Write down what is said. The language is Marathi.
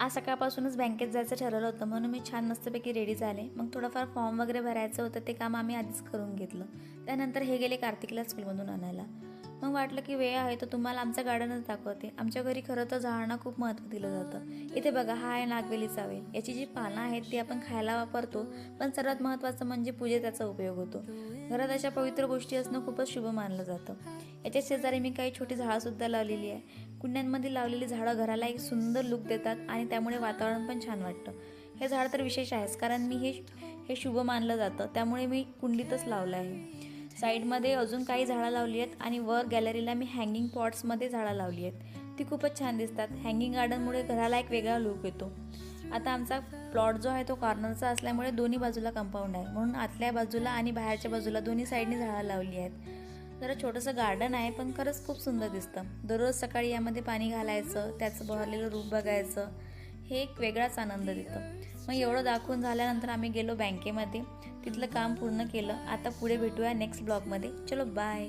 आज सकाळपासूनच बँकेत जायचं ठरवलं होतं. म्हणून मी छान मस्तपैकी रेडी झाले. मग थोडंफार फॉर्म वगैरे भरायचं होतं ते काम आम्ही आधीच करून घेतलं. त्यानंतर हे गेले कार्तिकला स्कूलमधून आणायला. मग वाटलं की वेळ आहे तर तुम्हाला आमचं गार्डनच दाखवते. आमच्या घरी खरं तर झाडांना खूप महत्त्व दिलं जातं. इथे बघा हा आहे नागवेलीचा वेल याची जी पानं आहेत ती आपण खायला वापरतो पण सर्वात महत्त्वाचं म्हणजे पूजेत त्याचा उपयोग होतो. घरात अशा पवित्र गोष्टी असणं खूपच शुभ मानलं जातं. याच्या शेजारी मी काही छोटी झाडंसुद्धा लावलेली आहे. कुंड्यांमध्ये लावलेली झाडं घराला एक सुंदर लुक देतात आणि त्यामुळे वातावरण पण छान वाटतं. हे झाड तर विशेष आहेच कारण मी हे हे शुभ मानलं जातं. त्यामुळे मी कुंडीतच लावलं आहे. साईडमध्ये अजून काही झाडं लावली आहेत आणि वर गॅलरीला मी हँगिंग पॉट्समध्ये झाडं लावली आहेत. ती खूपच छान दिसतात. हँगिंग गार्डनमुळे घराला एक वेगळा लुक येतो. आता आमचा प्लॉट जो आहे तो कॉर्नरचा असल्यामुळे दोन्ही बाजूला कंपाऊंड आहे. म्हणून आतल्या बाजूला आणि बाहेरच्या बाजूला दोन्ही साईडनी झाडं लावली आहेत. जरा छोटंसं गार्डन आहे पण खरंच खूप सुंदर दिसतं. दररोज सकाळी यामध्ये पाणी घालायचं त्याचं बहरलेलं रूप बघायचं हे एक वेगळाच आनंद देतं. मग एवढं दाखवून झाल्यानंतर आम्ही गेलो बँकेमध्ये. तिथलं काम पूर्ण केलं. आता पुढे भेटूया नेक्स्ट ब्लॉगमध्ये चलो बाय